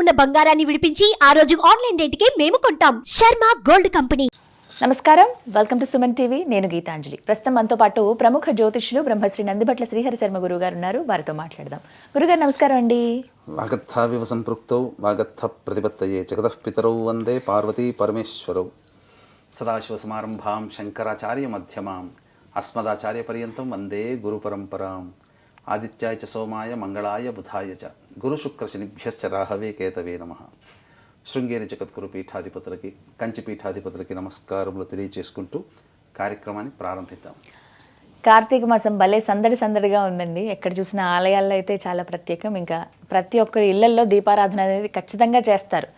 ఉన్న బంగారాన్ని విడిపించి ఆ రోజు ఆన్లైన్ రేటుకే మేము కొంటాం. Sharma gold company. నమస్కారం. వెల్కమ్ టు సుమన్ టీవీ నేను గీతాంజలి. ప్రస్తుతం మనతో పాటు ప్రముఖ జ్యోతిష్యులు బ్రహ్మశ్రీ నందిభట్ల శ్రీహరి శర్మ గురువు గారు ఉన్నారు. వారితో మాట్లాడదాం. గురుగారు నమస్కారం అండి. వాగర్థావివ సంపృక్తౌ వాగర్థ ప్రతిపత్తయే జగతః పితరౌ వందే పార్వతీ పరమేశ్వరౌ. సదాశివసమారంభాం శంకరాచార్య మధ్యమాం అస్మదాచార్య పర్యంతం వందే గురు పరంపరాం. ఆదిత్యాయ చ సోమాయ మంగళాయ బుధాయ చ. గురు రాహవే కేతవే నమ. శృంగేరి జగద్గురు పీఠాధిపతులకి కంచి పీఠాధిపతులకి నమస్కారములు తెలియచేసుకుంటూ కార్యక్రమాన్ని ప్రారంభిద్దాం. కార్తీక మాసం భలే సందడి సందడిగా ఉందండి. ఎక్కడ చూసిన ఆలయాల్లో అయితే చాలా ప్రత్యేకం. ఇంకా ప్రతి ఒక్కరి ఇళ్ళల్లో దీపారాధన అనేది ఖచ్చితంగా చేస్తారు.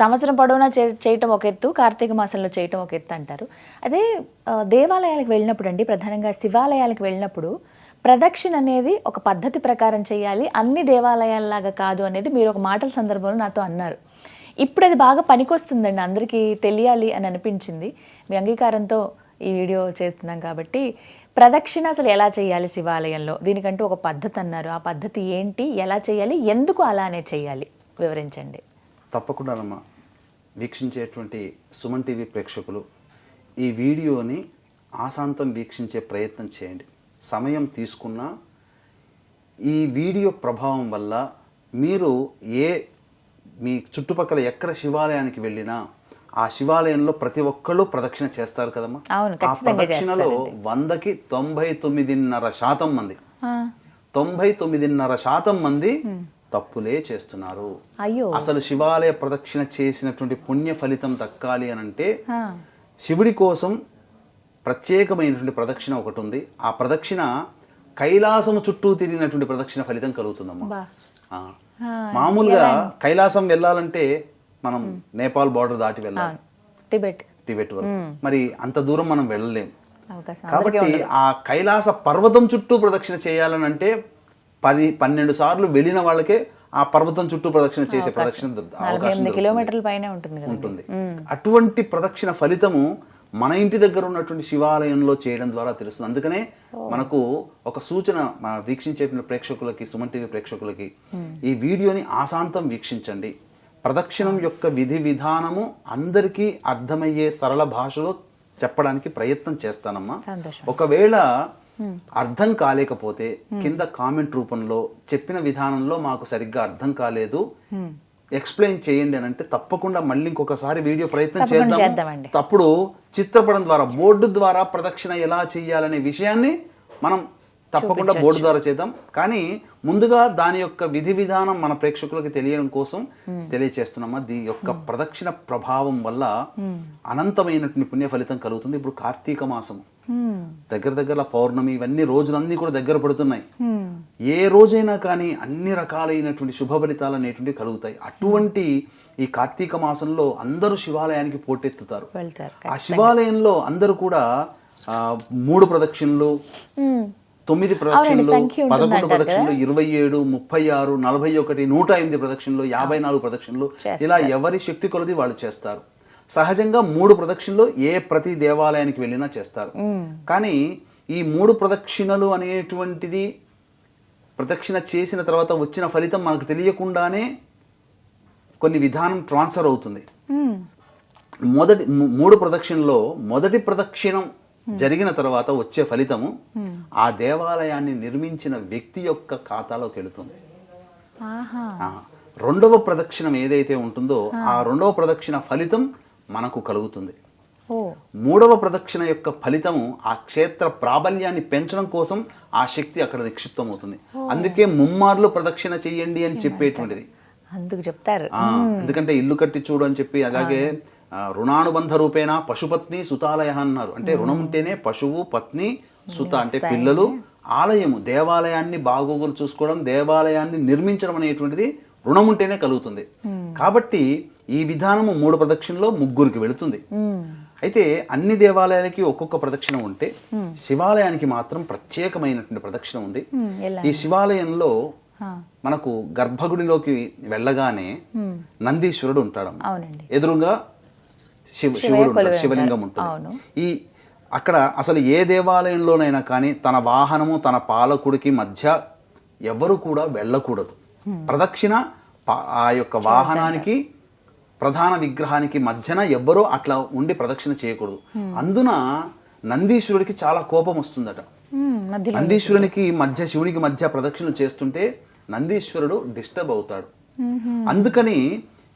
సంవత్సరం పొడవునా చే చేయటం ఒక ఎత్తు కార్తీక మాసంలో చేయటం ఒక ఎత్తు అంటారు. అదే దేవాలయాలకు వెళ్ళినప్పుడు అండి ప్రధానంగా శివాలయాలకు వెళ్ళినప్పుడు ప్రదక్షిణ అనేది ఒక పద్ధతి ప్రకారం చేయాలి. అన్ని దేవాలయాల్లాగా కాదు అనేది మీరు ఒక మాటల సందర్భంలో నాతో అన్నారు. ఇప్పుడు అది బాగా పనికొస్తుందండి. అందరికీ తెలియాలి అని అనిపించింది. మీ అంగీకారంతో ఈ వీడియో చేస్తున్నాం కాబట్టి ప్రదక్షిణ అసలు ఎలా చేయాలి శివాలయంలో? దీనికంటూ ఒక పద్ధతి అన్నారు. ఆ పద్ధతి ఏంటి? ఎలా చేయాలి? ఎందుకు అలానే చేయాలి? వివరించండి. తప్పకుండానమ్మా. వీక్షించేటువంటి సుమన్ టీవీ ప్రేక్షకులు ఈ వీడియోని ఆశాంతం వీక్షించే ప్రయత్నం చేయండి. సమయం తీసుకున్నా ఈ వీడియో ప్రభావం వల్ల మీరు ఏ మీ చుట్టుపక్కల ఎక్కడ శివాలయానికి వెళ్ళినా ఆ శివాలయంలో ప్రతి ఒక్కళ్ళు ప్రదక్షిణ చేస్తారు కదమ్మా. ఆ ప్రదక్షిణలో వందకి తొంభై తొమ్మిదిన్నర శాతం మంది. తొంభై తొమ్మిదిన్నర శాతం మంది తప్పులే చేస్తున్నారు. అయ్యో. అసలు శివాలయ ప్రదక్షిణ చేసినటువంటి పుణ్య ఫలితం దక్కాలి అని అంటే శివుడి కోసం ప్రత్యేకమైనటువంటి ప్రదక్షిణ ఒకటి ఉంది ఆ ప్రదక్షిణ కైలాసము చుట్టూ తిరిగినటువంటి ప్రదక్షిణ ఫలితం కలుగుతుందమ్మా. మామూలుగా కైలాసం వెళ్ళాలంటే మనం నేపాల్ బార్డర్ దాటి వెళ్ళాలి. టిబెట్. టిబెట్ వరకు. మరి అంత దూరం మనం వెళ్ళలేం. కాబట్టి ఆ కైలాస పర్వతం చుట్టూ ప్రదక్షిణ చేయాలని అంటే పది పన్నెండు సార్లు వెళ్ళిన వాళ్ళకే ఆ పర్వతం చుట్టూ ప్రదక్షిణ చేసే ప్రదక్షిణ. కిలోమీటర్ల పైనే ఉంటుంది అటువంటి ప్రదక్షిణ ఫలితము మన ఇంటి దగ్గర ఉన్నటువంటి శివాలయంలో చేయడం ద్వారా తెలుస్తుంది. అందుకనే మనకు ఒక సూచన మన వీక్షించేటువంటి ప్రేక్షకులకి సుమన్ టీవీ ప్రేక్షకులకి ఈ వీడియోని ఆశాంతం వీక్షించండి. ప్రదక్షిణం యొక్క విధి విధానము అందరికీ అర్థమయ్యే సరళ భాషలో చెప్పడానికి ప్రయత్నం చేస్తానమ్మా. ఒకవేళ అర్థం కాలేకపోతే కింద కామెంట్ రూపంలో చెప్పిన విధానంలో మాకు సరిగ్గా అర్థం కాలేదు. ఎక్స్ప్లెయిన్ చేయండి అని అంటే తప్పకుండా మళ్ళీ ఇంకొకసారి వీడియో ప్రయత్నం చేద్దాం. తప్పుడు చిత్రపటం ద్వారా బోర్డు ద్వారా ప్రదక్షిణ ఎలా చేయాలనే విషయాన్ని మనం తప్పకుండా బోర్డు ద్వారా చేద్దాం. కానీ ముందుగా దాని యొక్క విధి విధానం మన ప్రేక్షకులకు తెలియడం కోసం తెలియచేస్తున్నామా? దీని యొక్క ప్రదక్షిణ ప్రభావం వల్ల అనంతమైనటువంటి పుణ్య ఫలితం కలుగుతుంది. ఇప్పుడు కార్తీక మాసం హ్మ్. దగ్గర దగ్గర పౌర్ణమి ఇవన్నీ రోజులన్నీ కూడా దగ్గర పడుతున్నాయి. ఏ రోజైనా కానీ అన్ని రకాలైనటువంటి శుభ ఫలితాలు అనేటువంటివి కలుగుతాయి. అటువంటి ఈ కార్తీక మాసంలో అందరూ శివాలయానికి పోటెత్తుతారు. ఆ శివాలయంలో అందరూ కూడా ఆ, మూడు ప్రదక్షిణలు హ్మ్. తొమ్మిది ప్రదక్షిణలు పదకొండు ప్రదక్షిణలు ఇరవై ఏడు ముప్పై ఆరు నలభై ఒకటి నూట ఎనిమిది ప్రదక్షిణలు యాభై నాలుగు ప్రదక్షిణలు ఇలా ఎవరి శక్తి కొలది వాళ్ళు చేస్తారు. సహజంగా మూడు ప్రదక్షిణలు ఏ ప్రతి దేవాలయానికి వెళ్ళినా చేస్తారు. కానీ ఈ మూడు ప్రదక్షిణలు అనేటువంటిది ప్రదక్షిణ చేసిన తర్వాత వచ్చిన ఫలితం మనకు తెలియకుండానే కొన్ని విధానం ట్రాన్స్ఫర్ అవుతుంది. మొదటి మూడు ప్రదక్షిణలో మొదటి ప్రదక్షిణం జరిగిన తర్వాత వచ్చే ఫలితము ఆ దేవాలయాన్ని నిర్మించిన వ్యక్తి యొక్క ఖాతాలోకి వెళుతుంది. రెండవ ప్రదక్షిణం ఏదైతే ఉంటుందో ఆ రెండవ ప్రదక్షిణ ఫలితం మనకు కలుగుతుంది. మూడవ ప్రదక్షిణ యొక్క ఫలితము ఆ క్షేత్ర ప్రాబల్యాన్ని పెంచడం కోసం ఆ శక్తి అక్కడ నిక్షిప్తమవుతుంది. అందుకే ముమ్మార్లు ప్రదక్షిణ చెయ్యండి అని చెప్పేటువంటిది. అందుకు చెప్తారు. ఎందుకంటే ఇల్లు కట్టి చూడు అని చెప్పి అలాగే ఆ, రుణానుబంధ రూపేణ పశుపత్ని సుతాలయ అన్నారు. అంటే రుణం ఉంటేనే పశువు పత్ని సుత అంటే పిల్లలు ఆలయము దేవాలయాన్ని బాగోగులు చూసుకోవడం దేవాలయాన్ని నిర్మించడం అనేటువంటిది రుణం ఉంటేనే కలుగుతుంది కాబట్టి ఈ విధానము మూడు ప్రదక్షిణలో ముగ్గురికి వెళుతుంది. అయితే అన్ని దేవాలయాలకి ఒక్కొక్క ప్రదక్షిణ ఉంటే శివాలయానికి మాత్రం ప్రత్యేకమైనటువంటి ప్రదక్షిణ ఉంది. ఈ శివాలయంలో మనకు గర్భగుడిలోకి వెళ్ళగానే నందీశ్వరుడు ఉంటాడు ఎదురుగా శివ శివుడు ఉంటాడు శివలింగం ఉంటుంది. ఈ అక్కడ అసలు ఏ దేవాలయంలోనైనా కానీ తన వాహనము తన పాలకుడికి మధ్య ఎవరు కూడా వెళ్ళకూడదు. ప్రదక్షిణ ఆ యొక్క వాహనానికి ప్రధాన విగ్రహానికి మధ్యన ఎవ్వరూ అట్లా ఉండి ప్రదక్షిణ చేయకూడదు. అందున నందీశ్వరుడికి చాలా కోపం వస్తుందట. నందీశ్వరునికి మధ్య శివునికి మధ్య ప్రదక్షిణ చేస్తుంటే నందీశ్వరుడు డిస్టర్బ్ అవుతాడు. అందుకని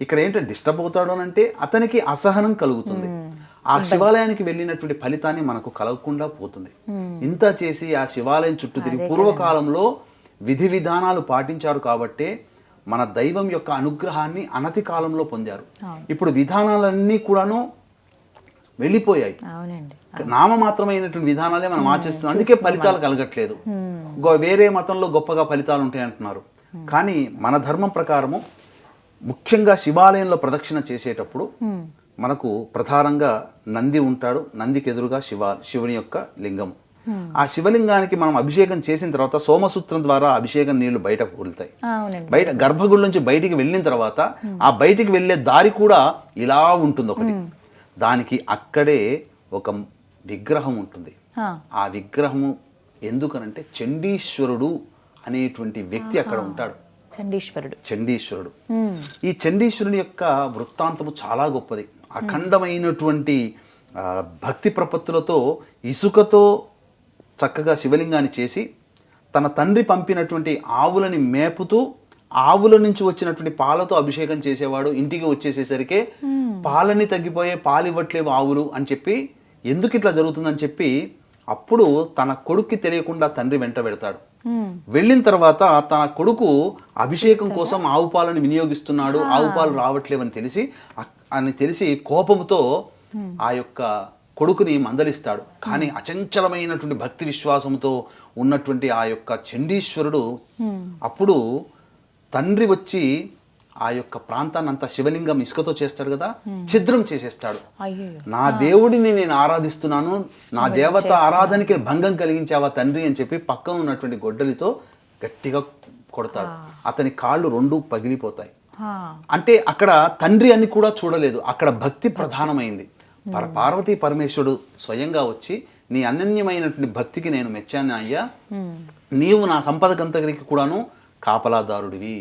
ఇక్కడ ఏంటంటే డిస్టర్బ్ అవుతాడు అని అంటే అతనికి అసహనం కలుగుతుంది. ఆ శివాలయానికి వెళ్ళినటువంటి ఫలితాన్ని మనకు కలగకుండా పోతుంది. ఇంత చేసి ఆ శివాలయం చుట్టూ తిరిగి పూర్వకాలంలో విధి విధానాలు పాటించారు కాబట్టే మన దైవం యొక్క అనుగ్రహాన్ని అనతి కాలంలో పొందారు. ఇప్పుడు విధానాలన్నీ కూడాను వెళ్ళిపోయాయి. నామమాత్రమైనటువంటి విధానాలే మనం ఆచరిస్తున్నాం. అందుకే ఫలితాలు కలగట్లేదు. గో- వేరే మతంలో గొప్పగా ఫలితాలు ఉంటాయి అంటున్నారు కానీ మన ధర్మం ప్రకారము ముఖ్యంగా శివాలయంలో ప్రదక్షిణ చేసేటప్పుడు మనకు ప్రధానంగా నంది ఉంటాడు. నందికి ఎదురుగా శివ శివుని యొక్క లింగం. ఆ శివలింగానికి మనం అభిషేకం చేసిన తర్వాత సోమసూత్రం ద్వారా అభిషేకం నీళ్ళు బయటకు కూలుతాయి బయట గర్భగుడి నుంచి బయటికి వెళ్ళిన తర్వాత ఆ బయటికి వెళ్ళే దారి కూడా ఇలా ఉంటుంది ఒకటి. దానికి అక్కడే ఒక విగ్రహం ఉంటుంది. ఆ, విగ్రహము ఎందుకనంటే చండీశ్వరుడు అనేటువంటి వ్యక్తి అక్కడ ఉంటాడు. చండీశ్వరుడు. చండీశ్వరుడు. ఈ చండీశ్వరుని యొక్క వృత్తాంతము చాలా గొప్పది. అఖండమైనటువంటి భక్తి ప్రపత్తులతో ఇసుకతో చక్కగా శివలింగాన్ని చేసి తన తండ్రి పంపినటువంటి ఆవులని మేపుతూ ఆవుల నుంచి వచ్చినటువంటి పాలతో అభిషేకం చేసేవాడు. ఇంటికి వచ్చేసేసరికి పాలని తగ్గిపోయే పాలు ఇవ్వట్లేవు ఆవులు అని చెప్పి ఎందుకు ఇట్లా జరుగుతుందని చెప్పి అప్పుడు తన కొడుక్కి తెలియకుండా తండ్రి వెంట పెడతాడు. వెళ్ళిన తర్వాత తన కొడుకు అభిషేకం కోసం ఆవు పాలను వినియోగిస్తున్నాడు. ఆవు పాలు రావట్లేవని తెలిసి అని తెలిసి కోపంతో ఆ యొక్క కొడుకుని మందలిస్తాడు. కానీ అచంచలమైనటువంటి భక్తి విశ్వాసంతో ఉన్నటువంటి ఆ యొక్క చండీశ్వరుడు అప్పుడు తండ్రి వచ్చి ఆ యొక్క ప్రాంతాన్ని అంతా శివలింగం ఇసుకతో చేస్తాడు కదా ఛిద్రం చేసేస్తాడు. నా దేవుడిని నేను ఆరాధిస్తున్నాను నా దేవత ఆరాధనకి భంగం కలిగించావా తండ్రి అని చెప్పి పక్కన ఉన్నటువంటి గొడ్డలితో గట్టిగా కొడతాడు. అతని కాళ్ళు రెండు పగిలిపోతాయి. అంటే అక్కడ తండ్రి అని కూడా చూడలేదు. అక్కడ భక్తి ప్రధానమైంది. పర పార్వతీ పరమేశ్వరుడు స్వయంగా వచ్చి నీ అనన్యమైనటువంటి భక్తికి నేను మెచ్చాను అయ్యా? నీవు నా సంపదకంతటికి కూడాను కాపలాదారుడివి.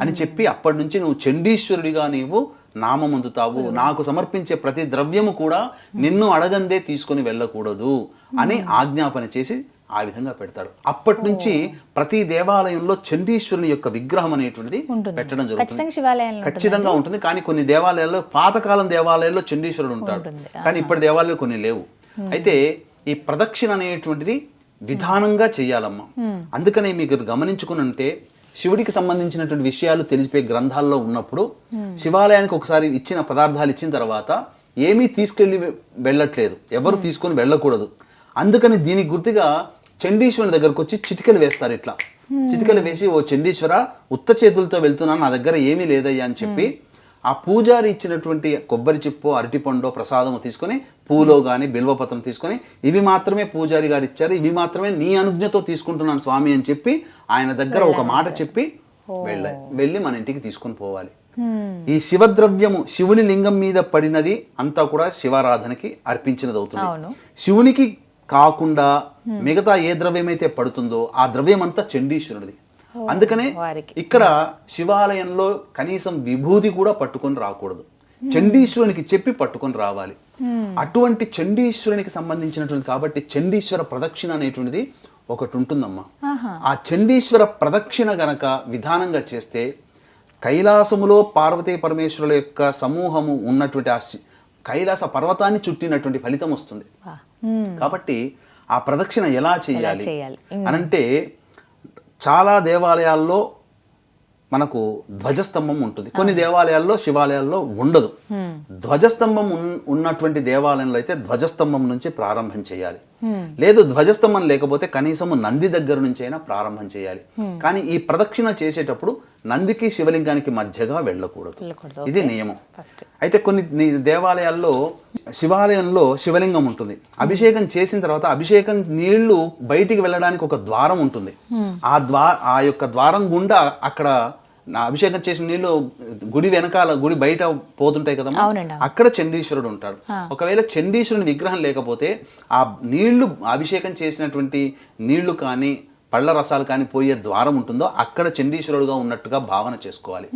అని చెప్పి అప్పటి నుంచి నువ్వు చండీశ్వరుడిగా నీవు నామముందుతావు. నాకు సమర్పించే ప్రతి ద్రవ్యము కూడా నిన్ను అడగందే తీసుకొని వెళ్ళకూడదు అని ఆజ్ఞాపన చేసి ఆ విధంగా పెడతాడు. అప్పటి నుంచి ప్రతి దేవాలయంలో చండీశ్వరుని యొక్క విగ్రహం అనేటువంటిది. పెట్టడం జరుగుతుంది. ఖచ్చితంగా ఉంటుంది కానీ కొన్ని దేవాలయాల్లో పాతకాలం దేవాలయాల్లో చండీశ్వరుడు ఉంటాడు. కానీ ఇప్పటి దేవాలయాలు కొన్ని లేవు. అయితే ఈ ప్రదక్షిణ అనేటువంటిది విధానంగా చేయాలమ్మా. అందుకనే మీకు గమనించుకునంటే శివుడికి సంబంధించినటువంటి విషయాలు తెలిసిపోయే గ్రంథాల్లో ఉన్నప్పుడు శివాలయానికి ఒకసారి ఇచ్చిన పదార్థాలు ఇచ్చిన తర్వాత ఏమీ తీసుకెళ్ళి వెళ్ళట్లేదు. ఎవరు తీసుకొని వెళ్ళకూడదు. అందుకని దీనికి గుర్తుగా చండీశ్వరుని దగ్గరకు వచ్చి చిటికలు వేస్తారు ఇట్లా. చిటికలు వేసి ఓ చండీశ్వర ఉత్త చేతులతో వెళ్తున్నాను నా దగ్గర ఏమీ లేదయ్యా అని చెప్పి ఆ పూజారి ఇచ్చినటువంటి కొబ్బరి చిప్పో అరటిపండో ప్రసాదము తీసుకొని పూలో గాని బిల్వపత్రం తీసుకొని ఇవి మాత్రమే పూజారి గారు ఇచ్చారు ఇవి మాత్రమే నీ అనుజ్ఞతో తీసుకుంటున్నాను స్వామి అని చెప్పి ఆయన దగ్గర ఒక మాట చెప్పి వెళ్ళ వెళ్ళి మన ఇంటికి తీసుకొని పోవాలి. ఈ శివద్రవ్యము శివుని లింగం మీద పడినది అంతా కూడా శివారాధనకి అర్పించినది అవుతుంది. శివునికి కాకుండా మిగతా ఏ ద్రవ్యమైతే పడుతుందో ఆ ద్రవ్యం అంతా చండీశ్వరుడిది అందుకనే. ఇక్కడ శివాలయంలో కనీసం విభూది కూడా పట్టుకొని రాకూడదు. చండీశ్వరునికి చెప్పి పట్టుకొని రావాలి. అటువంటి చండీశ్వరునికి సంబంధించినటువంటి కాబట్టి చండీశ్వర ప్రదక్షిణ అనేటువంటిది ఒకటి ఉంటుందమ్మా ఆ చండీశ్వర ప్రదక్షిణ గనక విధానంగా చేస్తే కైలాసములో పార్వతీ పరమేశ్వరుల యొక్క సమూహము ఉన్నటువంటి ఆ కైలాస పర్వతాన్ని చుట్టినటువంటి ఫలితం వస్తుంది. కాబట్టి ఆ ప్రదక్షిణ ఎలా చేయాలి? చేయాలి? అనంటే చాలా దేవాలయాల్లో మనకు ధ్వజస్తంభం ఉంటుంది. కొన్ని దేవాలయాల్లో శివాలయాల్లో ఉండదు. ధ్వజస్తంభం ఉన్- ఉన్నటువంటి దేవాలయంలో అయితే ధ్వజస్తంభం నుంచి ప్రారంభం చేయాలి. లేదు ధ్వజస్తంభం లేకపోతే కనీసము నంది దగ్గర నుంచి అయినా ప్రారంభం చేయాలి. కానీ ఈ ప్రదక్షిణ చేసేటప్పుడు నందికి శివలింగానికి మధ్యగా వెళ్ళకూడదు. ఇది నియమం. అయితే కొన్ని దేవాలయాల్లో శివాలయంలో శివలింగం ఉంటుంది. అభిషేకం చేసిన తర్వాత అభిషేకం నీళ్ళు బయటికి వెళ్ళడానికి ఒక ద్వారం ఉంటుంది. ఆ ద్వా ఆ యొక్క ద్వారం గుండా అక్కడ నా అభిషేకం చేసిన నీళ్ళు గుడి వెనకాల గుడి బయట పోతుంటాయి కదమ్మా? అవును. అక్కడ చండీశ్వరుడు ఉంటాడు. ఒకవేళ చండీశ్వరుని విగ్రహం లేకపోతే ఆ నీళ్ళు అభిషేకం చేసినటువంటి నీళ్ళు కానీ పళ్ళ రసాలు కానీ పోయే ద్వారం ఉంటుందో అక్కడ చండీశ్వరుడుగా ఉన్నట్టుగా భావన చేసుకోవాలి.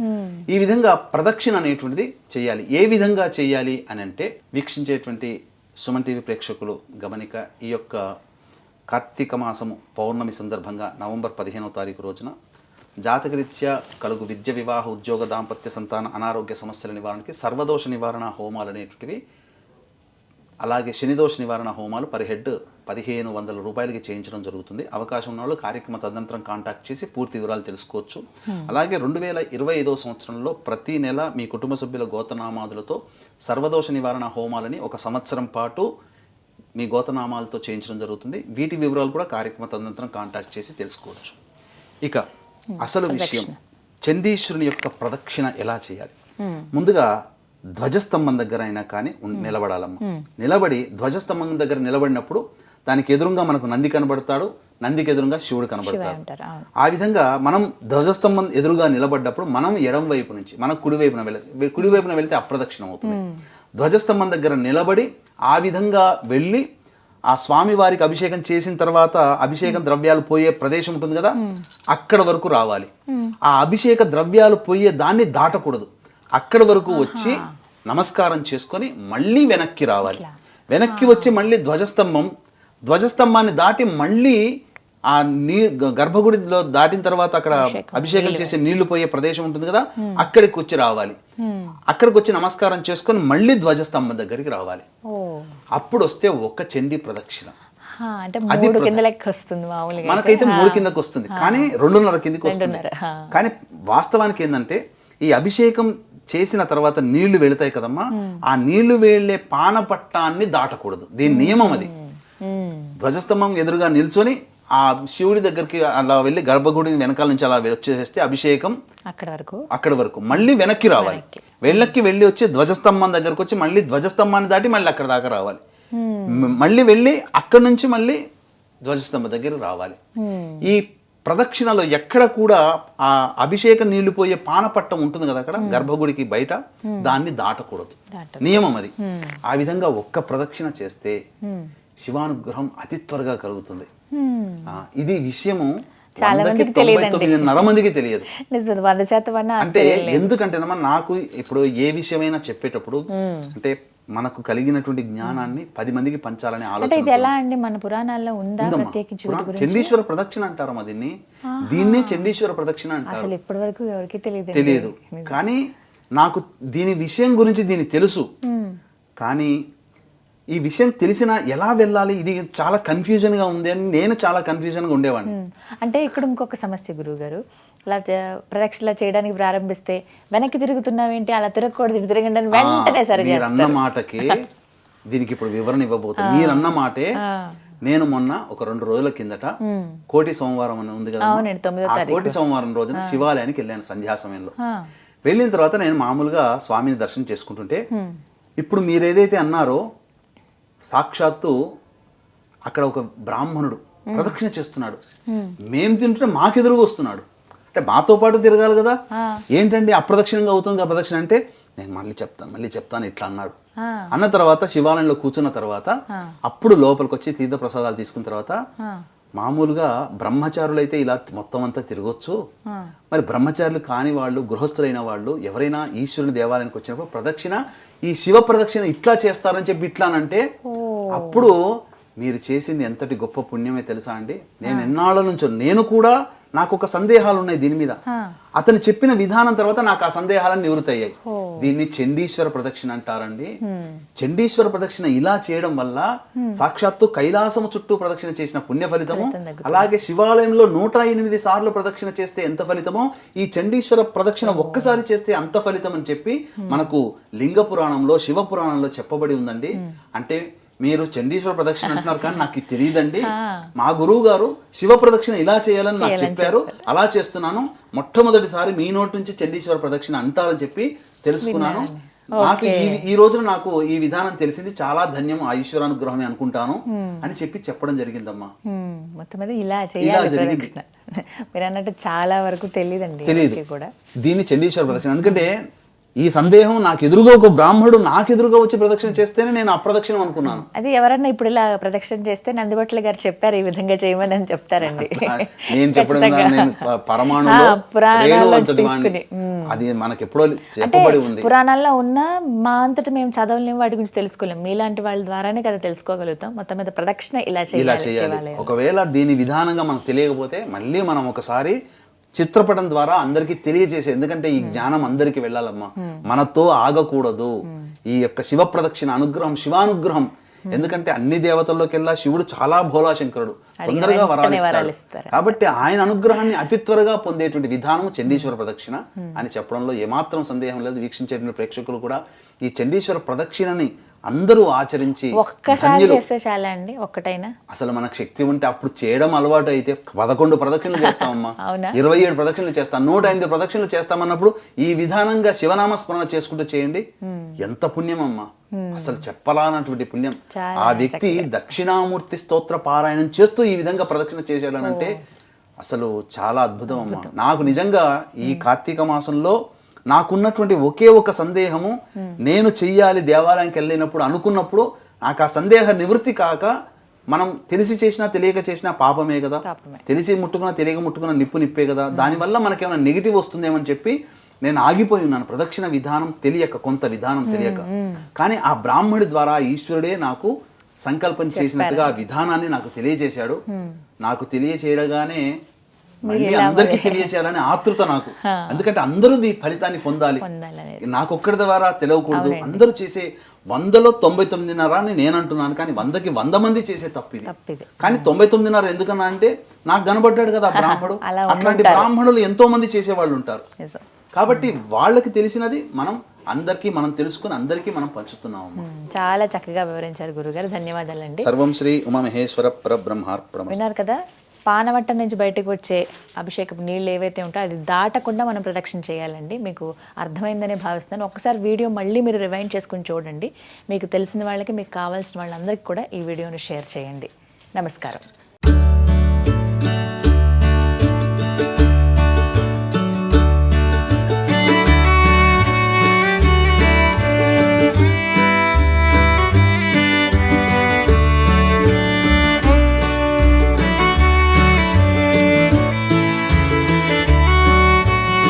ఈ విధంగా ప్రదక్షిణ అనేటువంటిది చేయాలి. ఏ విధంగా చేయాలి అని అంటే వీక్షించేటువంటి సుమన్ టీవీ ప్రేక్షకులు గమనిక ఈ యొక్క కార్తీక మాసము పౌర్ణమి సందర్భంగా నవంబర్ పదిహేనవ తారీఖు రోజున జాతకరీత్యా కలుగు విద్య వివాహ ఉద్యోగ దాంపత్య సంతాన అనారోగ్య సమస్యల నివారణకి సర్వదోష నివారణ హోమాలు అనేటువంటివి అలాగే శనిదోష నివారణ హోమాలు పర్ హెడ్ పదిహేను వందల రూపాయలకి చేయించడం జరుగుతుంది. అవకాశం ఉన్న వాళ్ళు కార్యక్రమ తదనంతరం కాంటాక్ట్ చేసి పూర్తి వివరాలు తెలుసుకోవచ్చు. అలాగే రెండు వేల ఇరవై ఐదో సంవత్సరంలో ప్రతి నెల మీ కుటుంబ సభ్యుల గోతనామాదులతో సర్వదోష నివారణ హోమాలని ఒక సంవత్సరం పాటు మీ గోతనామాలతో చేయించడం జరుగుతుంది. వీటి వివరాలు కూడా కార్యక్రమ తదనంతరం కాంటాక్ట్ చేసి తెలుసుకోవచ్చు. ఇక అసలు విషయం. చండీశ్వరుని యొక్క ప్రదక్షిణ ఎలా చేయాలి? ముందుగా ధ్వజస్తంభం దగ్గర అయినా కానీ నిలబడాలమ్మ. నిలబడి ధ్వజస్తంభం దగ్గర నిలబడినప్పుడు దానికి ఎదురుగా మనకు నంది కనబడతాడు నందికి ఎదురుగా శివుడు కనబడతాడు. ఆ విధంగా మనం ధ్వజస్తంభం ఎదురుగా నిలబడ్డప్పుడు మనం ఎడం వైపు నుంచి మనం కుడి వైపున వెళ్ళ కుడి వైపున వెళ్తే అప్రదక్షిణం అవుతుంది. ధ్వజస్తంభం దగ్గర నిలబడి ఆ విధంగా వెళ్ళి ఆ స్వామి వారికి అభిషేకం చేసిన తర్వాత అభిషేకం ద్రవ్యాలు పోయే ప్రదేశం ఉంటుంది కదా? అక్కడ వరకు రావాలి. ఆ అభిషేక ద్రవ్యాలు పోయే దాన్ని దాటకూడదు. అక్కడ వరకు వచ్చి నమస్కారం చేసుకొని మళ్ళీ వెనక్కి రావాలి. వెనక్కి వచ్చి మళ్ళీ ధ్వజస్తంభం ధ్వజస్తంభాన్ని దాటి మళ్ళీ ఆ నీ గర్భగుడిలో దాటిన తర్వాత అక్కడ అభిషేకం. చేసే నీళ్ళు పోయే ప్రదేశం ఉంటుంది కదా అక్కడికి వచ్చి రావాలి. అక్కడికి వచ్చి నమస్కారం చేసుకొని మళ్ళీ ధ్వజస్తంభం దగ్గరికి రావాలి. అప్పుడు వస్తే ఒక్క చండీ ప్రదక్షిణ. అది. మనకైతే. మూడు కిందకు వస్తుంది కానీ రెండున్నర కిందకి వస్తుంది. కానీ వాస్తవానికి ఏంటంటే ఈ అభిషేకం చేసిన తర్వాత నీళ్ళు వెళతాయి కదమ్మా ఆ నీళ్ళు వెళ్ళే పానపట్టాన్ని దాటకూడదు. దీని నియమం అది. ధ్వజస్తంభం ఎదురుగా నిల్చొని ఆ శివుడి దగ్గరికి అలా వెళ్ళి గర్భగుడిని వెనకాల నుంచి అలా వచ్చేస్తే అభిషేకం అక్కడ వరకు. అక్కడి వరకు. మళ్ళీ వెనక్కి రావాలి. వెళ్ళక్కి వెళ్ళి వచ్చి ధ్వజస్తంభం దగ్గరకు వచ్చి మళ్ళీ ధ్వజస్తంభాన్ని దాటి మళ్ళీ అక్కడ దాకా రావాలి. మళ్ళీ వెళ్ళి అక్కడి నుంచి మళ్ళీ ధ్వజస్తంభం దగ్గర రావాలి. ఈ ప్రదక్షిణలో ఎక్కడ కూడా ఆ అభిషేక నీళ్ళు పోయే పానపట్టం ఉంటుంది కదా అక్కడ? గర్భగుడికి బయట. దాన్ని దాటకూడదు. నియమం అది. ఆ విధంగా ఒక్క ప్రదక్షిణ చేస్తే శివానుగ్రహం అతి త్వరగా కలుగుతుంది. ఇది విషయము చాలా మందికి మందికి తెలియదు. నిజమే వంద శాతం అన్న అంటే ఎందుకంటేనమ్మా నాకు ఇప్పుడు ఏ విషయమైనా చెప్పేటప్పుడు అంటే మనకు కలిగినటువంటి జ్ఞానాన్ని పది మందికి పంచాలనే ఆలోచన ఇది ఎలా అండి? మన పురాణాల్లో ఉందా. ప్రత్యేకించి చండీశ్వర ప్రదక్షిణ అంటారమ్మా దీన్ని. దీన్నే చండీశ్వర ప్రదక్షిణ అంటారు. అసలు ఇప్పటి వరకు ఎవరికి తెలియదు. తెలియదు కానీ నాకు దీని విషయం గురించి దీని తెలుసు. కానీ ఈ విషయం తెలిసిన ఎలా వెళ్ళాలి? ఇది చాలా కన్ఫ్యూజన్గా ఉంది అని నేను చాలా కన్ఫ్యూజన్గా ఉండేవాడిని అంటే ఇక్కడ ఇంకొక సమస్య గురువు గారు అలా తే- ప్రదక్షిణ చేయడానికి ప్రారంభిస్తే వెనక్కి తిరుగుతున్నావేంటి అలా తిరగకూడదు తిరగండి అని వెంటనే సరి మీరు అన్న మాటకి దీనికి ఇప్పుడు వివరణ ఇవ్వబోతుంది మీరు అన్న మాటే నేను మొన్న ఒక రెండు రోజుల కిందట కోటి సోమవారం అని ఉంది కదా? ఆ కోటి సోమవారం రోజున శివాలయానికి వెళ్ళాను సంధ్యా సమయంలో. వెళ్ళిన తర్వాత నేను మామూలుగా స్వామిని దర్శనం చేసుకుంటుంటే ఇప్పుడు మీరు ఏదైతే అన్నారో సాక్షాత్తు అక్కడ ఒక బ్రాహ్మణుడు ప్రదక్షిణ చేస్తున్నాడు. మేం తింటుంటే మాకెదురుగా వస్తున్నాడు. అంటే మాతో పాటు తిరగాలి కదా. ఏంటండి అప్రదక్షిణంగా అవుతుంది కదా ప్రదక్షిణ అంటే నేను మళ్ళీ చెప్తాను మళ్ళీ చెప్తాను ఇట్లా అన్నాడు. అన్న తర్వాత శివాలయంలో కూర్చున్న తర్వాత అప్పుడు లోపలికి వచ్చి తీర్థ ప్రసాదాలు తీసుకున్న తర్వాత. మామూలుగా బ్రహ్మచారులు అయితే ఇలా మొత్తం అంతా తిరగొచ్చు. మరి బ్రహ్మచారులు కాని వాళ్ళు గృహస్థులైన వాళ్ళు ఎవరైనా ఈశ్వరుని దేవాలయానికి వచ్చినప్పుడు ప్రదక్షిణ ఈ శివ ప్రదక్షిణ ఇట్లా చేస్తారని చెప్పి ఇట్లా అంటే అప్పుడు మీరు చేసింది ఎంతటి గొప్ప పుణ్యమే తెలుసా అండి? నేను ఎన్నాళ్ళ నుంచో నేను కూడా నాకు ఒక సందేహాలు ఉన్నాయి దీని మీద. అతను చెప్పిన విధానం తర్వాత నాకు ఆ సందేహాలను నివృత్తి అయ్యాయి దీన్ని చండీశ్వర ప్రదక్షిణ అంటారండి. చండీశ్వర ప్రదక్షిణ ఇలా చేయడం వల్ల సాక్షాత్తు కైలాసము చుట్టూ ప్రదక్షిణ చేసిన పుణ్య ఫలితము అలాగే శివాలయంలో నూట ఎనిమిది సార్లు ప్రదక్షిణ చేస్తే ఎంత ఫలితమో ఈ చండీశ్వర ప్రదక్షిణ ఒక్కసారి చేస్తే అంత ఫలితం అని చెప్పి మనకు లింగ పురాణంలో శివ పురాణంలో చెప్పబడి ఉందండి. అంటే మీరు చండీశ్వర ప్రదక్షిణ అంటున్నారు కానీ నాకు తెలియదండి. మా గురువు గారు శివ ప్రదక్షిణ ఇలా చేయాలని నాకు చెప్పారు. అలా చేస్తున్నాను. మొట్టమొదటిసారి మీ నోటి నుంచి చండీశ్వర ప్రదక్షిణ అంటారని చెప్పి తెలుసుకున్నాను. నాకు ఈ ఈ రోజున నాకు ఈ విధానం తెలిసింది చాలా ధన్యం ఆ ఈశ్వరానుగ్రహమే అనుకుంటాను అని చెప్పి చెప్పడం జరిగిందమ్మా. మ్మ్. మొత్తం మీద ఇలా చేయాలి మీరు అన్నట్టు చాలా వరకు తెలియదండి తెలియదు కూడా. దీన్ని చండీశ్వర ప్రదక్షిణ. ఎందుకంటే ఈ సందేహం నాకు ఎదురుగా ఒక బ్రాహ్మడు నాకు ఎదురుగా వచ్చి ప్రదక్షిణ చేస్తేనే నేను అప్రదక్షిణం అనుకున్నాను అది ఎవరన్నా ఇప్పుడు ఇలా ప్రదక్షిణ చేస్తే నందిబొట్ల గారు చెప్పారు ఈ విధంగా చేయమని అని చెప్తారండి నేను చెప్పడం ఖచ్చితంగా. కాదు, నేను ప- పరమాణులో ఆ, పురాణాల్లో రేణు అంతటి వాణ్ణి. తీసుకుని. మ్మ్. అది మనకి ఎప్పుడో చెప్పబడి ఉంది పురాణాల్లో ఉన్న మా అంతటి మేము చదవలేము వాటి గురించి తెలుసుకోలేము మీలాంటి వాళ్ళ ద్వారానే కదా తెలుసుకోగలుగుతాం మొత్తం మీద ప్రదక్షిణ ఇలా ఇలా చేయాలి ఒకవేళ దీని విధానంగా మనకు తెలియకపోతే మళ్ళీ మనం ఒకసారి చిత్రపటం ద్వారా అందరికీ తెలియజేసే ఎందుకంటే ఈ జ్ఞానం అందరికీ వెళ్ళాలమ్మా. మనతో ఆగకూడదు. ఈ యొక్క శివ ప్రదక్షిణ అనుగ్రహం శివానుగ్రహం. ఎందుకంటే అన్ని దేవతల్లోకెల్లా శివుడు చాలా భోలాశంకరుడు. తొందరగా వరాలు వెంటనే వరాలు ఇస్తాడు. ఇస్తారు. కాబట్టి ఆయన అనుగ్రహాన్ని అతి త్వరగా పొందేటువంటి విధానం చండీశ్వర ప్రదక్షిణ అని చెప్పడంలో ఏమాత్రం సందేహం లేదు. వీక్షించేటువంటి ప్రేక్షకులు కూడా ఈ చండీశ్వర ప్రదక్షిణని అందరూ ఆచరించి ఒక్కసారి ధన్యులు. చేస్తే చాలా అండి ఒక్కటైనా. అసలు మనకు శక్తి ఉంటే అప్పుడు చేయడం అలవాటు అయితే పదకొండు ప్రదక్షిణలు చేస్తామమ్మా? ఇరవై ఏడు ప్రదక్షిణలు చేస్తాం నూట ఎనిమిది ప్రదక్షిణలు చేస్తామన్నప్పుడు ఈ విధానంగా శివనామ స్మరణ చేసుకుంటూ చేయండి. ఎంత పుణ్యం అమ్మా అసలు చెప్పలానటువంటి పుణ్యం. ఆ వ్యక్తి దక్షిణామూర్తి స్తోత్ర పారాయణం చేస్తూ ఈ విధంగా ప్రదక్షిణ చేశాడనంటే అసలు చాలా అద్భుతం అమ్మా. నాకు నిజంగా ఈ కార్తీక మాసంలో నాకున్నటువంటి ఒకే ఒక సందేహము నేను చెయ్యాలి దేవాలయానికి వెళ్ళినప్పుడు అనుకున్నప్పుడు నాకు ఆ సందేహ నివృత్తి కాక మనం తెలిసి చేసినా తెలియక చేసినా పాపమే కదా. తెలిసి ముట్టుకున్నా తెలియక ముట్టుకున్నా నిప్పు నిప్పే కదా. దానివల్ల మనకేమైనా నెగిటివ్ వస్తుందేమని చెప్పి నేను ఆగిపోయి ఉన్నాను. ప్రదక్షిణ విధానం తెలియక కొంత విధానం తెలియక. కానీ ఆ బ్రాహ్మడి ద్వారా ఈశ్వరుడే నాకు సంకల్పం చేసినట్టుగా ఆ విధానాన్ని నాకు తెలియజేశాడు. నాకు తెలియచేయడగానే మళ్ళీ అందరికీ తెలియచేయాలని ఆతృత నాకు. ఎందుకంటే అందరూ ఈ ఫలితాన్ని పొందాలి. నాకు ఒక్కడి ద్వారా తెలియకూడదు. అందరూ చేసే వందలో తొంభై తొమ్మిదిన్నర అని నేను అంటున్నాను కానీ వందకి వంద మంది చేసే తప్పు ఇది తప్పిది. కానీ తొంభై తొమ్మిదిన్నర ఎందుకన్నా అంటే నాకు కనబడ్డాడు కదా అలా అట్లాంటి బ్రాహ్మణులు ఎంతో మంది చేసేవాళ్ళు ఉంటారు. కాబట్టి వాళ్ళకి తెలిసినది మనం అందరికీ మనం తెలుసుకుని అందరికీ మనం పంచుతున్నాము. చాలా చక్కగా వివరించారు గురుగారు. ధన్యవాదాలండి. సర్వం శ్రీ ఉమామహేశ్వర పరబ్రహ్మార్పణ విన్నారు కదా? పానవట్టం నుంచి బయటకు వచ్చే అభిషేకపు నీళ్ళు ఏవైతే ఉంటాయో అది దాటకుండా మనం ప్రొడక్షన్ చేయాలండి. మీకు అర్థమైందనే భావిస్తాను ఒకసారి వీడియో మళ్ళీ మీరు రివైండ్ చేసుకుని చూడండి. మీకు తెలిసిన వాళ్ళకి మీకు కావాల్సిన వాళ్ళందరికీ కూడా ఈ వీడియోని షేర్ చేయండి. నమస్కారం.